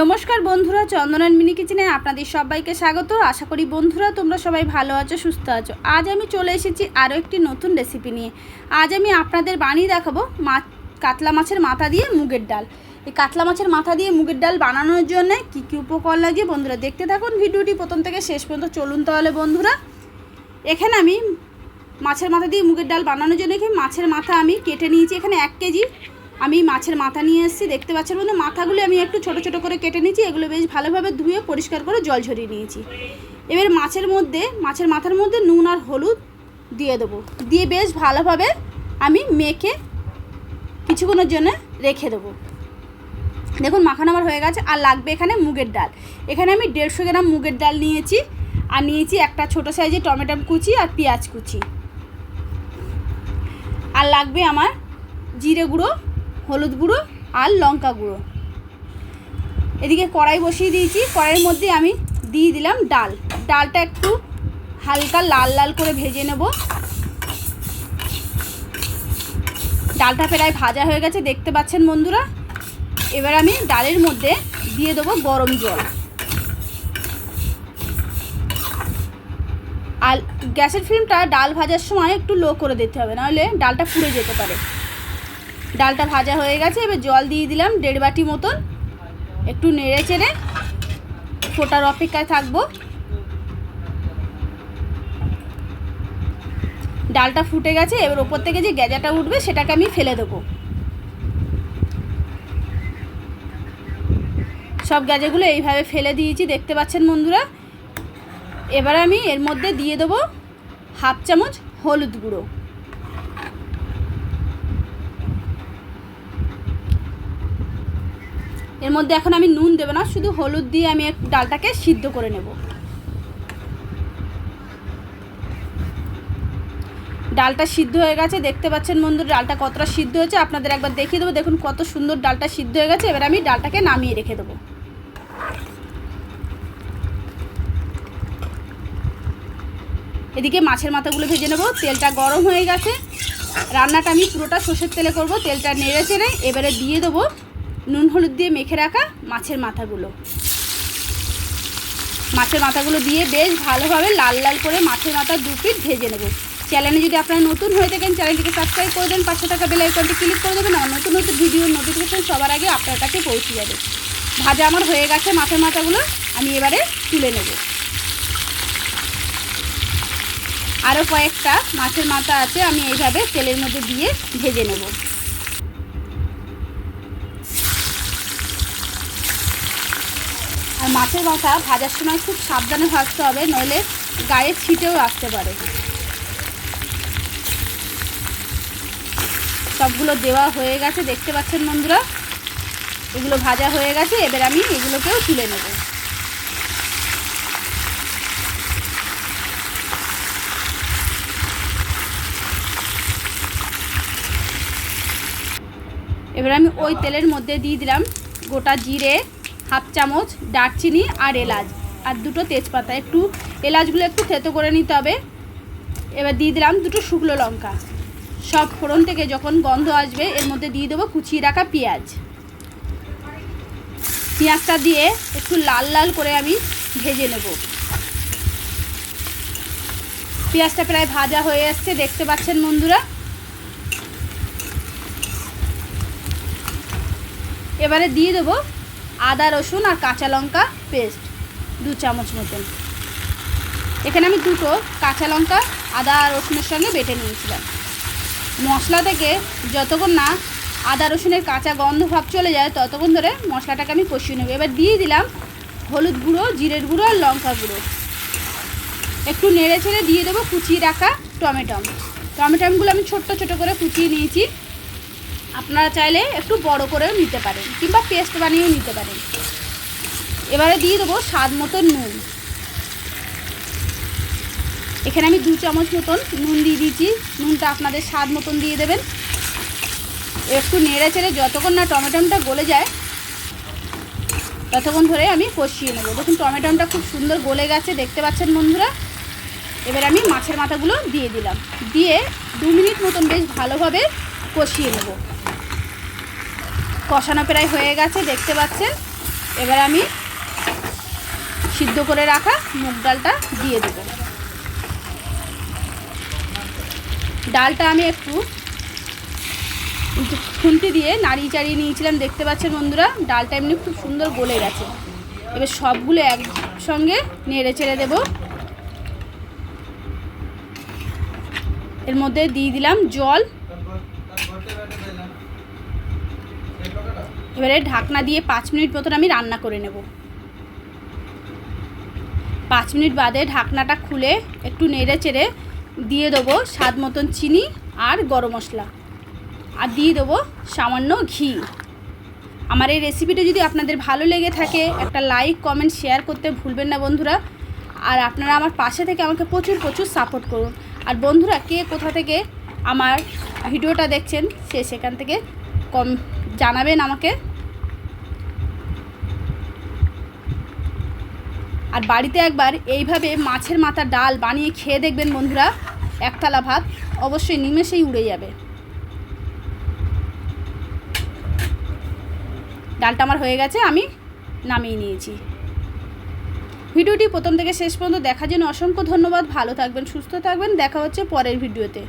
নমস্কার বন্ধুরা, চন্দনান মিনি কিচেনে আপনাদের সবাইকে স্বাগত। আশা করি বন্ধুরা তোমরা সবাই ভালো আছো, সুস্থ আছো। আজ আমি চলে এসেছি আরও একটি নতুন রেসিপি নিয়ে। আজ আমি আপনাদের বানিয়ে দেখাবো মাছ কাতলা মাছের মাথা দিয়ে মুগের ডাল। এই কাতলা মাছের মাথা দিয়ে মুগের ডাল বানানোর জন্য কী কী উপকরণ লাগে বন্ধুরা দেখতে থাকুন। ভিডিওটি প্রথম থেকে শেষ পর্যন্ত চলুন তাহলে বন্ধুরা। এখানে আমি মাছের মাথা দিয়ে মুগের ডাল বানানোর জন্য এখানে মাছের মাথা আমি কেটে নিয়েছি। এখানে এক কেজি আমি মাছের মাথা নিয়ে এসেছি, দেখতে পাচ্ছেন বন্ধু মাথাগুলো আমি একটু ছোট ছোট করে কেটে নিয়েছি, এগুলো বেশ ভালোভাবে ধুয়ে পরিষ্কার করে জল ঝরিয়ে নিয়েছি। এবার মাছের মধ্যে, মাছের মাথার মধ্যে নুন আর হলুদ দিয়ে দেবো। দিয়ে বেশ ভালোভাবে আমি মেখে কিছুক্ষণের জন্য রেখে দেবো। দেখুন, মাখানো আমার হয়ে গেছে, আর লাগবে এখানে মুগের ডাল। এখানে আমি দেড়শো গ্রাম মুগের ডাল নিয়েছি, আর নিয়েছি একটা ছোটো সাইজের টমেটো কুচি আর পেঁয়াজ কুচি। আর লাগবে আমার জিরে গুঁড়ো হলুদ গুঁড়ো আর লঙ্কা গুঁড়ো। এদিকে কড়াই বসিয়ে দিয়েছি। কড়াইয়ের মধ্যে আমি দিয়ে দিলাম ডাল। ডালটা একটু হালকা লাল লাল করে ভেজে নেব। ডালটা প্রায় ভাজা হয়ে গেছে, দেখতে পাচ্ছেন বন্ধুরা? এবার আমি ডালের মধ্যে দিয়ে দেবো গরম জল। আর গ্যাসের ফ্লেমটা ডাল ভাজার সময় একটু লো করে দিতে হবে, নাহলে ডালটা পুড়ে যেতে পারে। ডালটা ভাজা হয়ে গেছে, এবার জল দিয়ে দিলাম দেড় বাটি মতন। একটু নেড়ে চেড়ে ফোটার অপেক্ষায় থাকব। ডালটা ফুটে গেছে, এবার ওপর থেকে যে গ্যাজাটা উঠবে সেটাকে আমি ফেলে দেবো। সব গ্যাজাগুলো এইভাবে ফেলে দিয়েছি, দেখতে পাচ্ছেন বন্ধুরা? এবার আমি এর মধ্যে দিয়ে দেবো হাফ চামচ হলুদ গুঁড়ো। এর মধ্যে এখন আমি নুন দেবো না, শুধু হলুদ দিয়ে আমি ডালটাকে সিদ্ধ করে নেব। ডালটা সিদ্ধ হয়ে গেছে, দেখতে পাচ্ছেন বন্ধুর, ডালটা কতটা সিদ্ধ হয়েছে, আপনাদের একবার দেখিয়ে দেবো। দেখুন কত সুন্দর ডালটা সিদ্ধ হয়ে গেছে, এবার আমি ডালটাকে নামিয়ে রেখে দেবো। এদিকে মাছের মাথাগুলো ভেজে নেব, তেলটা গরম হয়ে গেছে। রান্নাটা আমি পুরোটা সর্ষের তেলে করব, তেলটা নেড়ে চেড়ে এবারে দিয়ে দেবো নুন হলুদ দিয়ে মেখে রাখা মাছের মাথাগুলো। মাছের মাথাগুলো দিয়ে বেশ ভালোভাবে লাল লাল করে মাছের মাথা দু পিট ভেজে নেব। চ্যানেলে যদি আপনারা নতুন হয়ে থাকেন, চ্যানেলটিকে সাবস্ক্রাইব করে দেন, পাশে থাকা বেল আইকনটি ক্লিক করে দেবেন, আর নতুন নতুন ভিডিওর নোটিফিকেশন সবার আগে আপনার কাছে পৌঁছে যাবে। ভাজা আমার হয়ে গেছে মাছের মাথাগুলো, আমি এবারে তুলে নেব। আরও কয়েকটা মাছের মাথা আছে, আমি এইভাবে তেলের মধ্যে দিয়ে ভেজে নেব। মাছের মাথা ভাজার সময় খুব সাবধানে ভাজতে হবে, নইলে গায়ে ছিটেও আসতে পারে। সবগুলো দেওয়া হয়ে গেছে, দেখতে পাচ্ছেন বন্ধুরা? এগুলো ভাজা হয়ে গেছে, এবার আমি এগুলোকেও তুলে নেব। এবার আমি ওই তেলের মধ্যে দিয়ে দিলাম গোটা জিরে হাফ চামচ দারচিনি আর এলাচ। আর দুটো তেজপাতা। একটু এলাচগুলো একটু থেতো করে নিতে হবে। এবার দিয়ে দিলাম দুটো শুকনো লঙ্কা। সব ফোড়ন থেকে যখন গন্ধ আসবে, এর মধ্যে দিয়ে দেবো কুচিয়ে রাখা পেঁয়াজ। পেঁয়াজটা দিয়ে একটু লাল লাল করে আমি ভেজে নেব। পেঁয়াজটা প্রায় ভাজা হয়ে আসছে দেখতে পাচ্ছেন বন্ধুরা। এবারে দিয়ে দেবো আদা, রসুন আর কাঁচা লঙ্কা পেস্ট দু চামচ মতন। এখানে আমি দুটো কাঁচা লঙ্কা, আদা রসুনের সঙ্গে বেটে নিয়েছিলাম। মশলা থেকে যতক্ষণ না আদা, রসুনের কাঁচা গন্ধ ভাব চলে যায়, ততক্ষণ ধরে মশলাটাকে আমি কষিয়ে নেব। এবার দিয়ে দিলাম হলুদ গুঁড়ো, জিরের গুঁড়ো আর লঙ্কা গুঁড়ো। একটু নেড়ে ছেড়ে দিয়ে দেবো কুচিয়ে রাখা টমেটম। টমেটমগুলো আমি ছোট্ট ছোট করে কুচিয়ে নিয়েছি। আপনারা চাইলে একটু বড় করেও নিতে পারেন, কিংবা পেস্ট বানিয়েও নিতে পারেন। এবারে দিয়ে দেবো স্বাদ মতো নুন। এখানে আমি দু চামচ মতন নুন দিয়ে দিয়েছি। নুনটা আপনাদের স্বাদ মতন দিয়ে দেবেন। একটু নেড়ে চেড়ে যতক্ষণ না টমেটোটা গলে যায়, ততক্ষণ ধরে আমি কষিয়ে নেব। দেখুন, টমেটোটা খুব সুন্দর গলে গেছে, দেখতে পাচ্ছেন বন্ধুরা? এবার আমি মাছের মাথাগুলো দিয়ে দিলাম। দিয়ে দু মিনিট মতন বেশ ভালোভাবে কষিয়ে নেব। কষানো প্রায় হয়ে গেছে, দেখতে পাচ্ছেন? এবার আমি সিদ্ধ করে রাখা মুগ ডালটা দিয়ে দেবো। ডালটা আমি একটু খুন্তি দিয়ে নাড়িয়ে চাড়িয়ে নিয়েছিলাম, দেখতে পাচ্ছেন বন্ধুরা? ডালটা এমনি খুব সুন্দর গলে গেছে। এবার সবগুলো একসঙ্গে নেড়ে চেড়ে দেবো। এর মধ্যে দিয়ে দিলাম জল। এবারে ঢাকনা দিয়ে পাঁচ মিনিট মতন আমি রান্না করে নেব। পাঁচ মিনিট বাদে ঢাকনাটা খুলে একটু নেড়ে চেড়ে দিয়ে দেবো স্বাদ মতন চিনি আর গরম মশলা। আর দিয়ে দেবো সামান্য ঘি। আমার এই রেসিপিটা যদি আপনাদের ভালো লেগে থাকে, একটা লাইক কমেন্ট শেয়ার করতে ভুলবেন না বন্ধুরা। আর আপনারা আমার পাশে থেকে আমাকে প্রচুর প্রচুর সাপোর্ট করুন। আর বন্ধুরা, কে কোথা থেকে আমার ভিডিওটা দেখছেন, সে সেখান থেকে কম জানাবেন আমাকে। আর বাড়িতে একবার এইভাবে মাছের মাথা ডাল বানিয়ে খেয়ে দেখবেন বন্ধুরা, একতলা ভাত, অবশ্যই নিমেষেই উড়ে যাবে। ডালটা আমার হয়ে গেছে, আমি নামিয়ে নিয়েছি। ভিডিওটি প্রথম থেকে শেষ পর্যন্ত দেখার জন্য অসংখ্য ধন্যবাদ, ভালো থাকবেন, সুস্থ থাকবেন, দেখা হচ্ছে পরের ভিডিওতে।